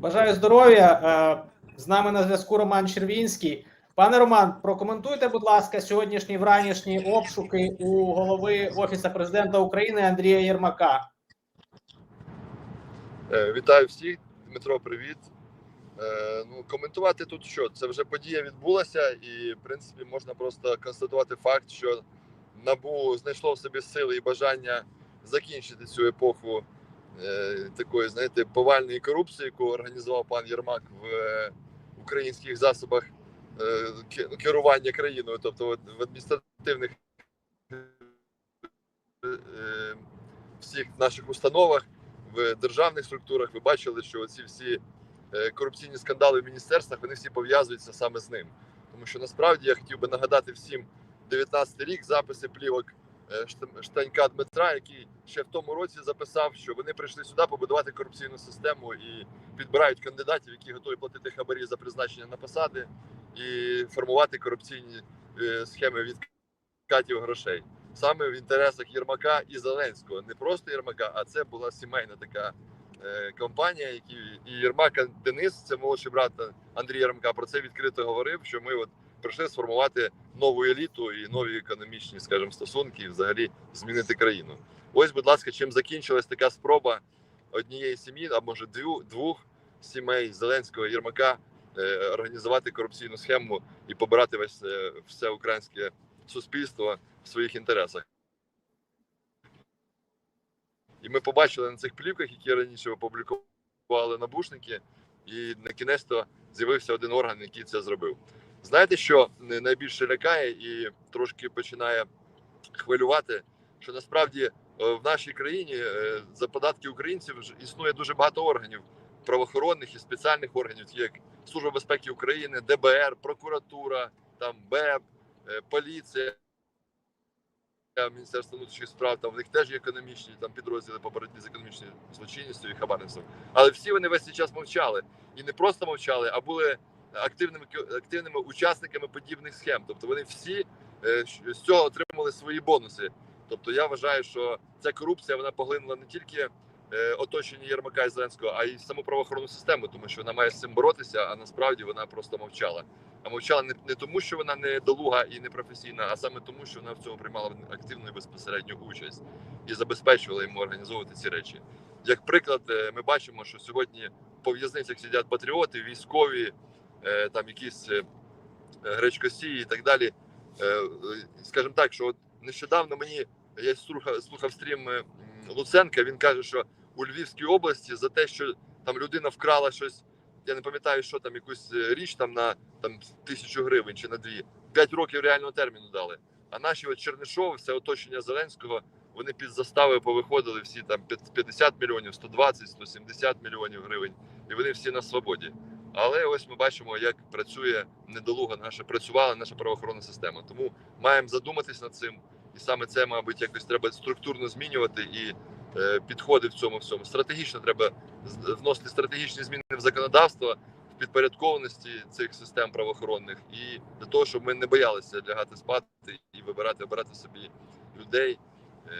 Бажаю здоров'я. Е, З нами на зв'язку Роман Червінський. Пане Роман, прокоментуйте, будь ласка, сьогоднішні вранішні обшуки у голови Офісу президента України Андрія Єрмака. Е, Вітаю всіх, Дмитро, привіт. Е, Ну, коментувати тут що? Це вже подія відбулася, і в принципі можна просто констатувати факт, що набу знайшло в собі сили і бажання закінчити цю епоху такої, знаєте, повальної корупції, яку організував пан Єрмак в е, українських засобах е, керування країною, тобто в адміністративних е, всіх наших установах в державних структурах ви бачили, що ці всі е, корупційні скандали в міністерствах вони всі пов'язуються саме з ним. Тому що насправді я хотів би нагадати всім 19 рік записи плівок е, Штанька Дмитра, який ще в тому році записав, що вони прийшли сюди побудувати корупційну систему і підбирають кандидатів, які готові платити хабарі за призначення на посади і формувати корупційні е, схеми відкатів грошей саме в інтересах Єрмака і Зеленського. Не просто Єрмака, а це була сімейна така е, компанія, які і Єрмака Денис, це молодший брат Андрія Єрмака, про це відкрито говорив. Що ми от прийшли сформувати нову еліту і нові економічні, скажімо, стосунки, і взагалі змінити країну. Ось, будь ласка, чим закінчилась така спроба однієї сім'ї, а може двох, сімей Зеленського Єрмака е, організувати корупційну схему і побирати весь е, все українське суспільство в своїх інтересах. І ми побачили на цих плівках, які раніше опублікували набушники, і на кінець то з'явився один орган, який це зробив. Знаєте, що найбільше лякає і трошки починає хвилювати, що насправді е, в нашій країні е, за податки українців існує дуже багато органів правоохоронних і спеціальних органів, як Служба безпеки України, ДБР, прокуратура, там БЕБ, е, поліція. Міністерство внутрішніх справ, там в них теж є економічні там підрозділи по боротьбі з економічною злочинністю і хабарництвом. Але всі вони весь цей час мовчали. І не просто мовчали, а були активними активними учасниками подібних схем. Тобто вони всі е, з цього отримали свої бонуси. Тобто я вважаю, що ця корупція вона поглинула не тільки е, оточення Єрмака і Зеленського, а й саму правоохоронну систему, тому що вона має з цим боротися, а насправді вона просто мовчала. А мовчала не, не тому, що вона не долуга і не професійна, а саме тому, що вона в цьому приймала активну і безпосередню участь і забезпечувала йому організовувати ці речі. Як приклад, е, ми бачимо, що сьогодні по в'язницях сидять патріоти, військові, там якісь е, гречкосії і так далі. Е, е, Скажімо так, що от нещодавно мені я слухав, слухав стрім е, Луценка. Він каже, що у Львівській області за те, що там людина вкрала щось, я не пам'ятаю, що там якусь е, річ там на там тисячу гривень чи на дві, п'ять років реального терміну дали. А наші от Чернишов, все оточення Зеленського, вони під застави повиходили всі там 50 мільйонів, 120, 170 мільйонів гривень, і вони всі на свободі. Але ось ми бачимо, як працює недолуга наша працювала наша правоохоронна система. Тому маємо задуматись над цим, і саме це, мабуть, якось треба структурно змінювати і е, підходи в цьому всьому. Стратегічно треба вносити стратегічні зміни в законодавство в підпорядкованості цих систем правоохоронних, і для того, щоб ми не боялися лягати спати і вибирати, обирати собі людей е,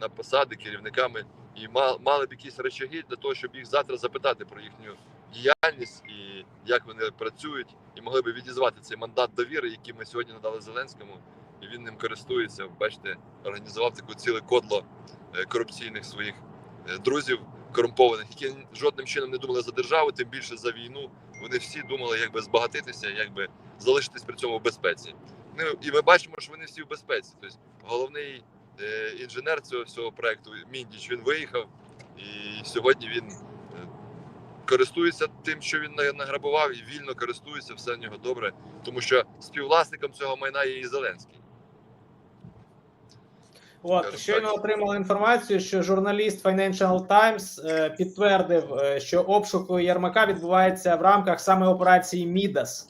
на посади керівниками, і мали б якісь речаги для того, щоб їх завтра запитати про їхню діяльність і як вони працюють, і могли би відізвати цей мандат довіри, який ми сьогодні надали Зеленському, і він ним користується. Бачите, організував таку ціле кодло е, корупційних своїх е, друзів корумпованих, які жодним чином не думали за державу, тим більше за війну. Вони всі думали, як би збагатитися, як би залишитись при цьому в безпеці. Ну і ми бачимо, що вони всі в безпеці. Тобто головний е, інженер цього всього проекту Міндіч він виїхав, і сьогодні він користується тим, що він награбував, і вільно користується, все в нього добре, тому що співвласником цього майна є і Зеленський. От щойно отримали інформацію, що журналіст Financial Times е, підтвердив, е, що обшук у Єрмака відбувається в рамках саме операції Мідас,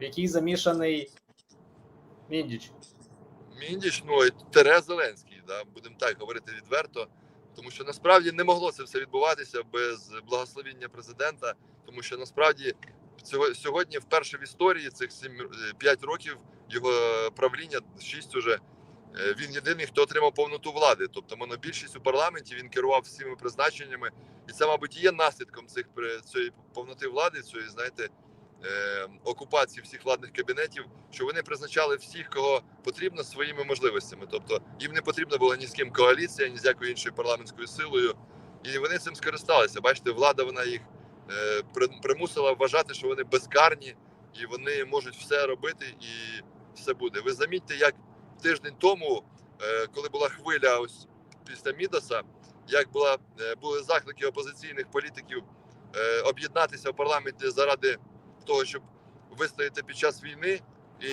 в якій замішаний Міндіч. Міндіч, ну і Тере Зеленський, да, будемо так говорити відверто. Тому що насправді не могло це все відбуватися без благословіння президента, тому що насправді цього сьогодні, вперше в історії цих 7, 5 років його правління, 6 уже е, він єдиний, хто отримав повноту влади. Тобто монобільшість у парламенті він керував всіми призначеннями, і це, мабуть, є наслідком цих цієї повноти влади, цієї, знаєте, е, окупації всіх владних кабінетів, що вони призначали всіх, кого потрібно своїми можливостями. Тобто їм не потрібна була ні з ким коаліція, ні з якою іншою парламентською силою. І вони цим скористалися. Бачите, влада вона їх е, примусила вважати, що вони безкарні і вони можуть все робити, і все буде. Ви замітьте, як тиждень тому, е, коли була хвиля ось після Мідаса, як була, е, були заклики опозиційних політиків об'єднатися в парламенті заради того, щоб вистояти під час війни, і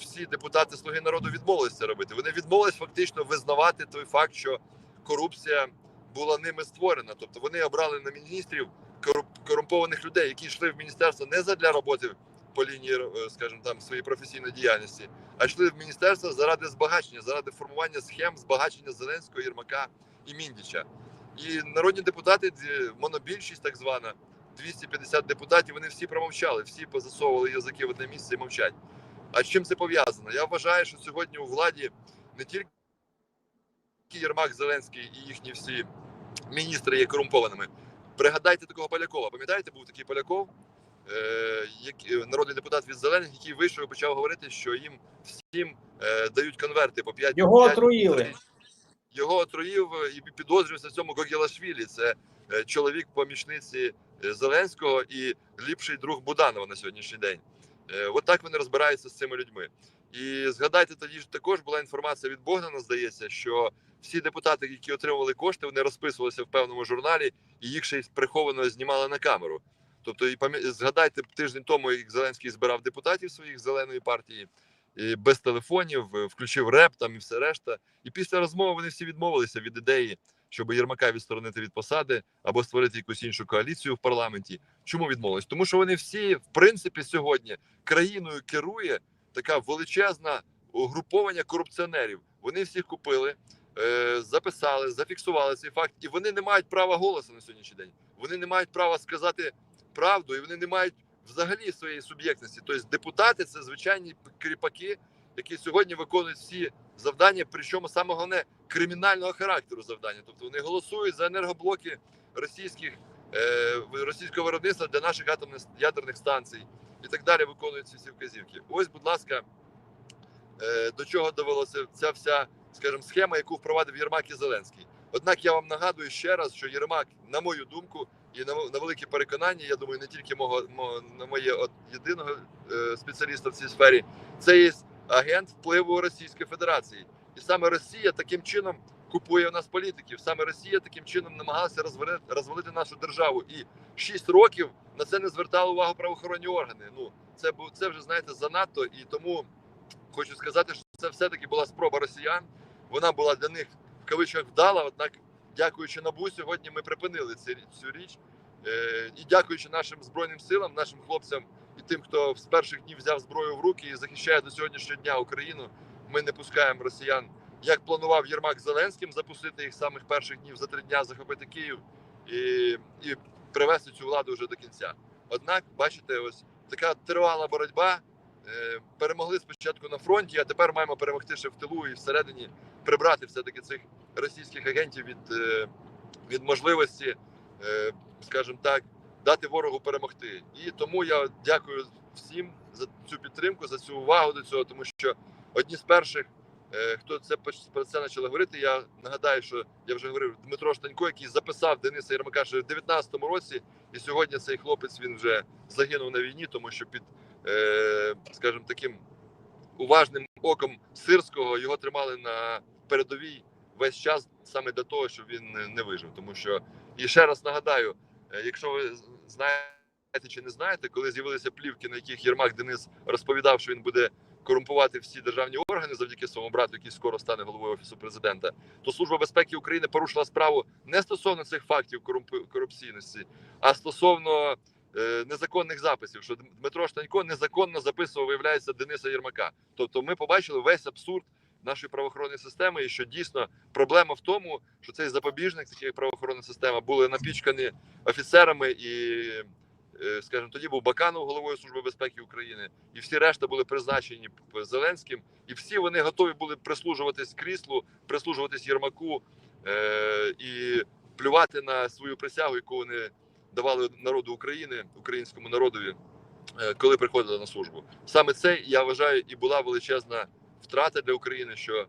всі депутати Слуги народу відмовилися робити. Вони відмовились фактично визнавати той факт, що корупція була ними створена. Тобто вони обрали на міністрів кору- корумпованих людей, які йшли в міністерство не задля роботи по лінії, е, скажімо там, своєї професійної діяльності, а йшли в міністерство заради збагачення, заради формування схем збагачення Зеленського, Єрмака і Міндіча. І народні депутати, монобільшість так звана, 250 депутатів, вони всі промовчали, всі позасовували язики в одне місце і мовчать. А з чим це пов'язано? Я вважаю, що сьогодні у владі не тільки Єрмак, Зеленський і їхні всі міністри є корумпованими. Пригадайте такого Полякова. Пам'ятаєте, був такий Поляков, е, як, народний депутат від зелених, який вийшов і почав говорити, що їм всім е, дають конверти по 5 Його 5 отруїли. Його отруїв е, і підозрюється в цьому Гогілашвілі. Це е, чоловік помічниці е, Зеленського і ліпший друг Буданова на сьогоднішній день. От вони розбираються з цими людьми. І згадайте, тоді ж також була інформація від Богдана, здається, що всі депутати, які отримували кошти, вони розписувалися в певному журналі, і їх ще й приховано знімали на камеру. Тобто, і згадайте тиждень тому, як Зеленський збирав депутатів своїх зеленої партії і без телефонів, е, включив реп там і все решта. І після розмови вони всі відмовилися від ідеї, щоб Єрмака відсторонити від посади або створити якусь іншу коаліцію в парламенті. Чому відмовились? Тому що вони всі, в принципі, сьогодні країною керує така величезна угруповання корупціонерів. Вони всіх купили, е, записали, зафіксували цей факт, і вони не мають права голосу на сьогоднішній день. Вони не мають права сказати правду, і вони не мають взагалі своєї суб'єктності. Тобто депутати це звичайні кріпаки, які сьогодні виконують всі завдання, причому саме головне кримінального характеру завдання. Тобто вони голосують за енергоблоки російських е, російського виробництва для наших атомних ядерних станцій і так далі. Виконують ці всі вказівки. Ось, будь ласка, е, до чого довелося ця вся, скажімо, схема, яку впровадив Єрмак і Зеленський. Однак я вам нагадую ще раз, що Єрмак, на мою думку, і на, на велике переконання, я думаю, не тільки мого, на моє от єдиного е, спеціаліста в цій сфері, це є агент впливу Російської Федерації, і саме Росія таким чином купує у нас політиків. Саме Росія таким чином намагалася розвалити, розвалити нашу державу. І 6 років на це не звертали увагу правоохоронні органи. Ну це це вже знаєте занадто, і тому хочу сказати, що це все-таки була спроба росіян. Вона була для них в кавичках вдала. Однак, дякуючи набу, сьогодні ми припинили цю, річ. Е, і дякуючи нашим збройним силам, нашим хлопцям і тим, хто з перших днів взяв зброю в руки і захищає до сьогоднішнього дня Україну. Ми не пускаємо росіян, як планував Єрмак Зеленським, запустити їх самих перших днів за три дня, захопити Київ і, і привести цю владу вже до кінця. Однак, бачите, ось така тривала боротьба. Е, Перемогли спочатку на фронті, а тепер маємо перемогти ще в тилу і всередині прибрати все-таки цих російських агентів від, е, від можливості, е, скажімо так, дати ворогу перемогти. І тому я дякую всім за цю підтримку, за цю увагу до цього, тому що одні з перших, е, хто це про це почали говорити, я нагадаю, що я вже говорив Дмитро Штанько, який записав Дениса Єрмака ще в 19-му році, і сьогодні цей хлопець він вже загинув на війні, тому що під, скажімо, таким уважним оком сирського його тримали на передовій весь час саме для того, щоб він не- не вижив. Тому що і ще раз нагадаю, е, якщо ви знаєте чи не знаєте, коли з'явилися плівки, на яких Єрмак Денис розповідав, що він буде корумпувати всі державні органи завдяки своєму брату, який скоро стане головою офісу президента, то служба безпеки України порушила справу не стосовно цих фактів корупційності, а стосовно е, незаконних записів, що Дмитро Штанько незаконно записував, виявляється, Дениса Єрмака. Тобто, ми побачили весь абсурд нашої правоохоронної системи, і що дійсно проблема в тому, що цей запобіжник, такий як правоохоронна система, були напічкані офіцерами і е, скажімо, тоді був Баканов головою Служби безпеки України, і всі решта були призначені Зеленським, і всі вони готові були прислужуватись кріслу, прислужуватись Єрмаку е, і плювати на свою присягу, яку вони давали народу України, українському народові, е, коли приходили на службу. Саме це я вважаю і була величезна втрата для України, що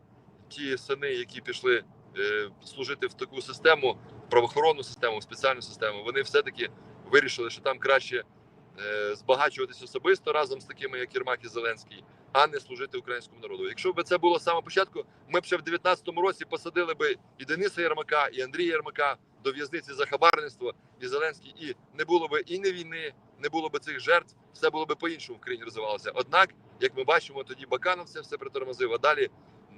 ті сини, які пішли е, служити в таку систему, правоохоронну систему, спеціальну систему, вони все-таки вирішили, що там краще е, збагачуватись особисто разом з такими, як Єрмак і Зеленський, а не служити українському народу. Якщо б це було з початку, ми б ще в 19-му році посадили би і Дениса Єрмака, і Андрія Єрмака до в'язниці за хабарництво, і Зеленський, і не було би і не війни, не було би цих жертв, все було би по-іншому в країні розвивалося. Однак, як ми бачимо, тоді Баканов це все притормозив, а далі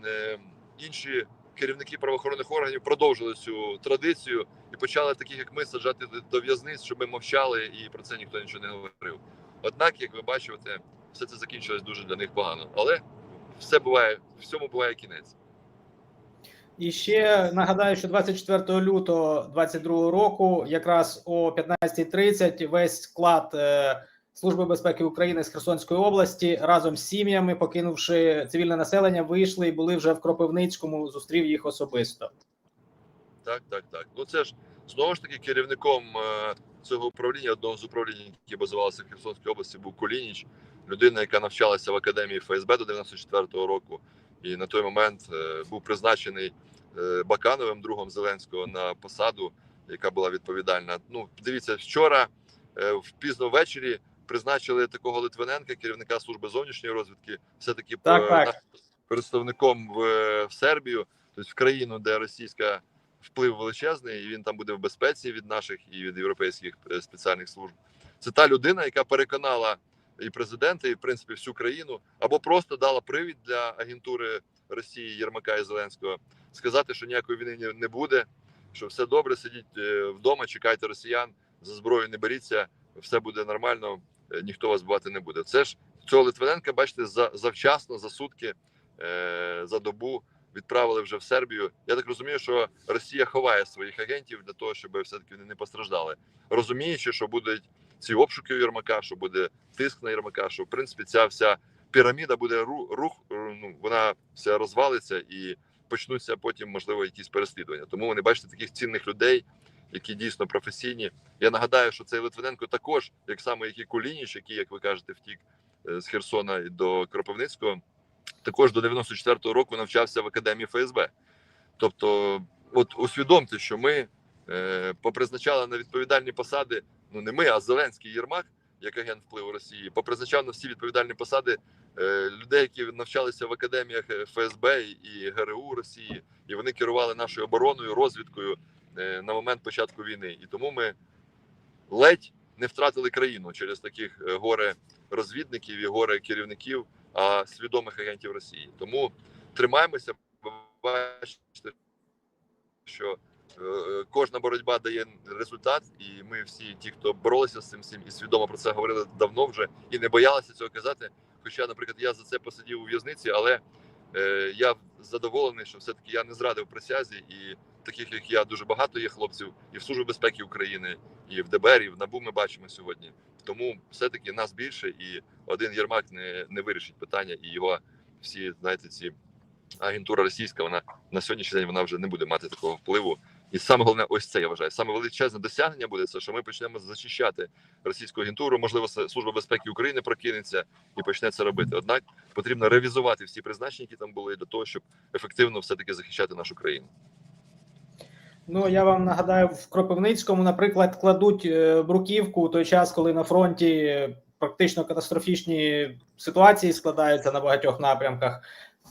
е, інші керівники правоохоронних органів продовжили цю традицію і почали таких, як ми, саджати до в'язниць, щоб ми мовчали і про це ніхто нічого не говорив. Однак, як ви бачите, все це закінчилось дуже для них погано. Але все буває, всьому буває кінець. І ще нагадаю, що 24 лютого 2022 року, якраз о 15.30 весь склад е, Служби безпеки України з Херсонської області разом з сім'ями, покинувши цивільне населення, вийшли і були вже в Кропивницькому. Зустрів їх особисто. Так, так, так. Ну це ж знову ж таки керівником е, цього управління, одного з управлінь, які базувалися в Херсонській області, був Кулініч, людина, яка навчалася в академії ФСБ до 94-го року, і на той момент е, був призначений е, Бакановим, другом Зеленського, на посаду, яка була відповідальна. Ну, дивіться, вчора е, в пізно ввечері призначили такого Литвиненка, керівника служби зовнішньої розвідки, все таки Так, так. представником в, в Сербію, тобто в країну, де російська вплив величезний, і він там буде в безпеці від наших і від європейських спеціальних служб. Це та людина, яка переконала і президента, і в принципі всю країну, або просто дала привід для агентури Росії Єрмака і Зеленського сказати, що ніякої війни не- буде, що все добре, сидіть е, вдома, чекайте росіян, за зброю не беріться, все буде нормально, е, ніхто вас бувати не буде. Це ж цього Литвиненка, бачите, за завчасно, за сутки, е, за добу відправили вже в Сербію. Я так розумію, що Росія ховає своїх агентів для того, щоб все-таки вони не постраждали, розуміючи, що будуть ці обшуки у Єрмака, що буде тиск на Єрмака, що в принципі ця вся піраміда буде рух, е, ну вона вся розвалиться і почнуться потім, можливо, якісь переслідування. Тому вони бачите таких цінних людей, які дійсно професійні. Я нагадаю, що цей Литвиненко також, як саме як і Кулініч, який, як ви кажете, втік е, з Херсона до Кропивницького, також до 94-го року навчався в академії ФСБ. Тобто, от усвідомте, що ми е, попризначали на відповідальні посади, ну не ми, а Зеленський Єрмак, як агент впливу Росії, попризначав на всі відповідальні посади е, людей, які навчалися в академіях е, ФСБ і ГРУ Росії, і вони керували нашою обороною, розвідкою е, на момент початку війни. І тому ми ледь не втратили країну через таких е, горе розвідників і горе керівників, а свідомих агентів Росії. Тому тримаємося, бачите, що кожна боротьба дає результат, і ми всі, ті, хто боролися з цим всім і свідомо про це говорили давно вже і не боялися цього казати. Хоча, наприклад, я за це посидів у в'язниці, але е, я задоволений, що все-таки я не зрадив присязі, і таких як я дуже багато є хлопців і в Службі безпеки України, і в ДБР, і в НАБУ ми бачимо сьогодні. Тому все-таки нас більше, і один Єрмак не, не вирішить питання, і його всі, знаєте, ці агентура російська, вона на сьогоднішній день вона вже не буде мати такого впливу. І саме головне, ось це я вважаю. Саме величезне досягнення буде це, що ми почнемо зачищати російську агентуру. Можливо, служба безпеки України прокинеться і почне це робити. Однак потрібно ревізувати всі призначення, які там були, для того, щоб ефективно все таки захищати нашу країну. Ну я вам нагадаю, в Кропивницькому, наприклад, кладуть е, бруківку у той час, коли на фронті практично катастрофічні ситуації складаються на багатьох напрямках,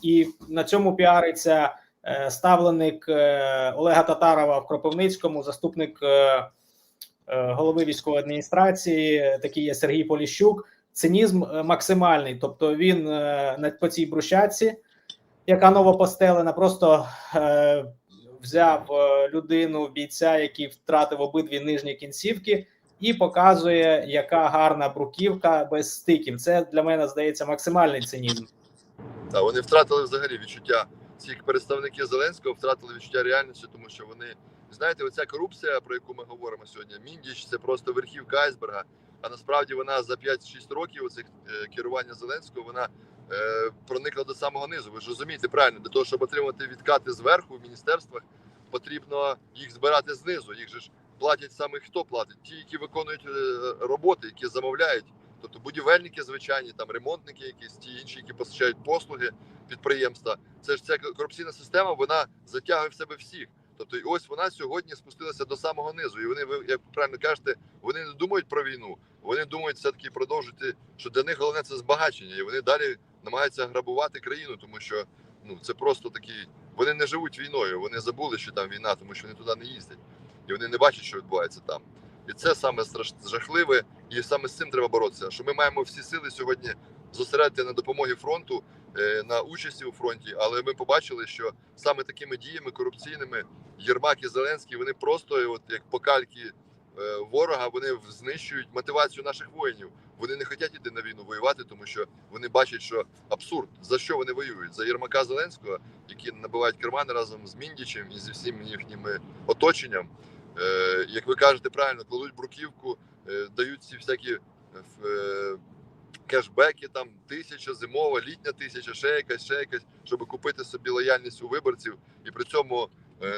і на цьому піариться ставленик е, Олега Татарова в Кропивницькому, заступник е, е, голови військової адміністрації, такий є Сергій Поліщук. Цинізм е, максимальний, тобто він е, на по цій брущатці, яка новопостелена, просто е, взяв е, людину бійця, який втратив обидві нижні кінцівки, і показує, яка гарна бруківка без стиків. Це для мене здається максимальний цинізм. Та вони втратили взагалі відчуття. Ці представники Зеленського втратили відчуття реальності, тому що вони знаєте, оця корупція, про яку ми говоримо сьогодні, міндіч це просто верхівка айсберга. А насправді вона за 5-6 років оцих е, керування Зеленського вона е, проникла до самого низу. Ви ж розумієте правильно, для того, щоб отримати відкати зверху в міністерствах, потрібно їх збирати знизу. Їх же ж платять саме хто платить? Ті, які виконують е, роботи, які замовляють. Тобто будівельники звичайні, там ремонтники, якісь ті інші, які постачають послуги підприємства. Це ж ця корупційна система, вона затягує в себе всіх. Тобто, і ось вона сьогодні спустилася до самого низу. І вони, ви як правильно кажете, вони не думають про війну. Вони думають все таки продовжити, що для них головне це збагачення, і вони далі намагаються грабувати країну, тому що ну це просто такі. Вони не живуть війною. Вони забули, що там війна, тому що вони туди не їздять, і вони не бачать, що відбувається там. І це саме страш... жахливе, і саме з цим треба боротися. Що ми маємо всі сили сьогодні зосередити на допомогі фронту, е, на участі у фронті. Але ми побачили, що саме такими діями корупційними Єрмак і Зеленський вони просто, от як покальки е, ворога, вони знищують мотивацію наших воїнів. Вони не хочуть іти на війну воювати, тому що вони бачать, що абсурд за що вони воюють за Єрмака Зеленського, які набивають кермани разом з Міндічем і зі всім їхнім оточенням. Е, як ви кажете правильно, кладуть бруківку, е, дають ці всякі е, кешбеки, там тисяча зимова, літня тисяча, ще якась, ще якась, щоб купити собі лояльність у виборців, і при цьому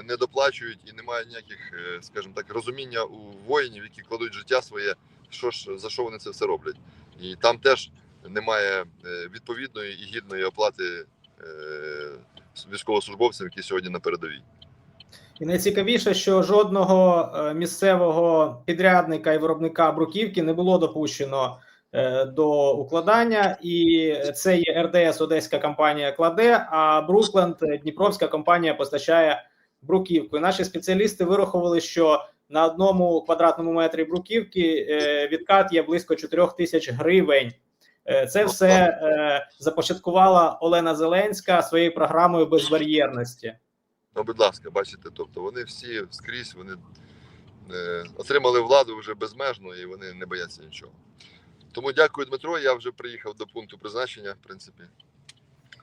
не доплачують і немає ніяких, скажімо так, розуміння у воїнів, які кладуть життя своє, що ж за що вони це все роблять. І там теж немає відповідної і гідної оплати військовослужбовцям, які сьогодні на передовій. І найцікавіше, що жодного е, місцевого підрядника і виробника бруківки не було допущено е, до укладання, і це є РДС Одеська компанія кладе, а Брукленд е, Дніпровська компанія постачає бруківку. І наші спеціалісти вирахували, що на одному квадратному метрі бруківки відкат є близько 4 тисяч гривень. Це все започаткувала Олена Зеленська своєю програмою безбар'єрності. Ну, будь ласка, бачите, тобто вони всі скрізь вони е, отримали владу вже безмежно і вони не бояться нічого. Тому дякую, Дмитро. Я вже приїхав до пункту призначення, в принципі.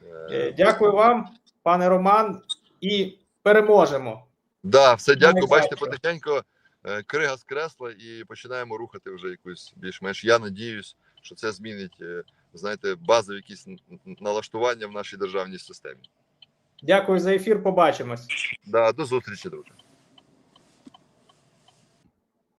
Е, Е, Дякую вам, пане Роман, і переможемо. Да, все дякую. Бачите, потихеньку е, крига з кресла і починаємо рухати вже якусь більш-менш. Я надіюсь, що це змінить, е, знаєте, базові якісь налаштування в нашій державній системі. Дякую за ефір. Побачимось. Да, до зустрічі, друже.